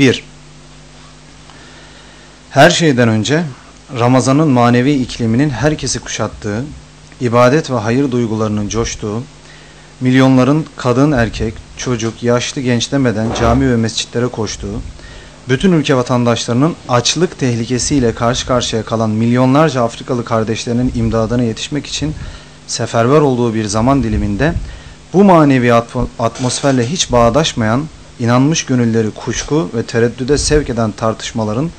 1. Her şeyden önce Ramazan'ın manevi ikliminin herkesi kuşattığı, ibadet ve hayır duygularının coştuğu, milyonların kadın, erkek, çocuk, yaşlı, genç demeden cami ve mescitlere koştuğu, bütün ülke vatandaşlarının açlık tehlikesiyle karşı karşıya kalan milyonlarca Afrikalı kardeşlerinin imdadına yetişmek için seferber olduğu bir zaman diliminde bu manevi atmosferle hiç bağdaşmayan, inanmış gönülleri kuşku ve tereddüde sevk eden tartışmaların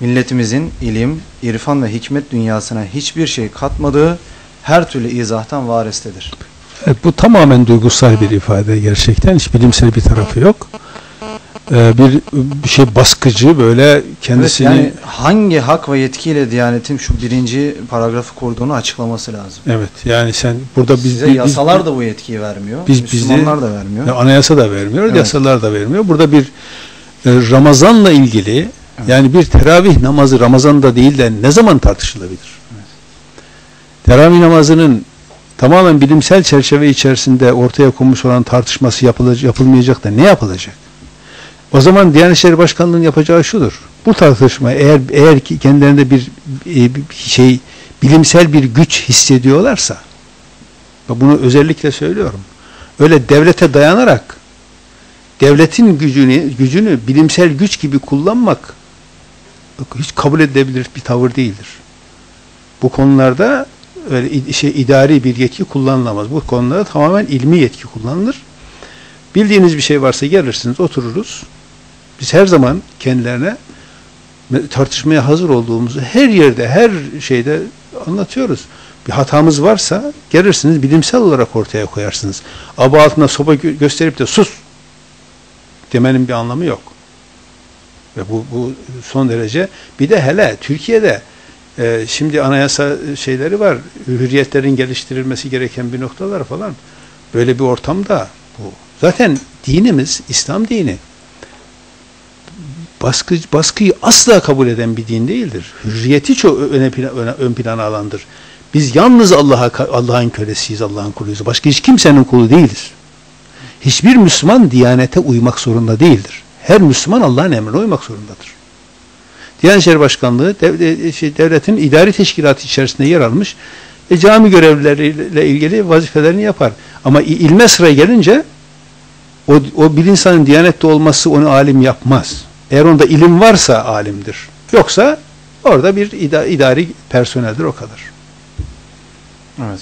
milletimizin ilim, irfan ve hikmet dünyasına hiçbir şey katmadığı her türlü izahtan varestedir. Evet, bu tamamen duygusal bir ifade gerçekten. Hiç bilimsel bir tarafı yok. Ee, bir, şey baskıcı böyle kendisini... Evet, yani hangi hak ve yetkiyle Diyanet'in şu birinci paragrafı kurduğunu açıklaması lazım. Evet yani sen burada biz... Size biz, yasalar biz, da bu yetkiyi vermiyor. Biz, Müslümanlar bizi, da vermiyor. Anayasa da vermiyor, evet. yasalar da vermiyor. Burada bir e, Ramazan'la ilgili evet. yani bir teravih namazı Ramazan'da değil de ne zaman tartışılabilir? Evet. Teravih namazının tamamen bilimsel çerçeve içerisinde ortaya konmuş olan tartışması yapılacak, yapılmayacak da ne yapılacak? O zaman Diyanet İşleri Başkanlığı'nın yapacağı şudur. Bu tartışma eğer eğer ki kendilerinde bir, bir şey bilimsel bir güç hissediyorlarsa bunu özellikle söylüyorum. Öyle devlete dayanarak devletin gücünü gücünü bilimsel güç gibi kullanmak hiç kabul edilebilir bir tavır değildir. Bu konularda öyle şey idari bir yetki kullanılamaz. Bu konularda tamamen ilmi yetki kullanılır. Bildiğiniz bir şey varsa gelirsiniz, otururuz. Biz her zaman kendilerine tartışmaya hazır olduğumuzu her yerde, her şeyde anlatıyoruz. Bir hatamız varsa gelirsiniz, bilimsel olarak ortaya koyarsınız. Aba altına soba gö gösterip de sus demenin bir anlamı yok. Ve bu, bu son derece bir de hele Türkiye'de e, şimdi anayasa şeyleri var, hürriyetlerin geliştirilmesi gereken bir noktalar falan. Böyle bir ortamda bu. Zaten dinimiz İslam dini baskı, baskıyı asla kabul eden bir din değildir. Hürriyeti çok ön, plana, ön plana alandır. Biz yalnız Allah'a Allah'ın kölesiyiz, Allah'ın kuluyuz. Başka hiç kimsenin kulu değiliz. Hiçbir Müslüman diyanete uymak zorunda değildir. Her Müslüman Allah'ın emrine uymak zorundadır. Diyanet İşleri Başkanlığı dev, şey, devletin idari teşkilatı içerisinde yer almış e, cami görevlileriyle ilgili vazifelerini yapar. Ama ilme sıra gelince o, o bir insanın diyanette olması onu alim yapmaz. Eğer onda ilim varsa alimdir. Yoksa orada bir idari personeldir o kadar. Evet.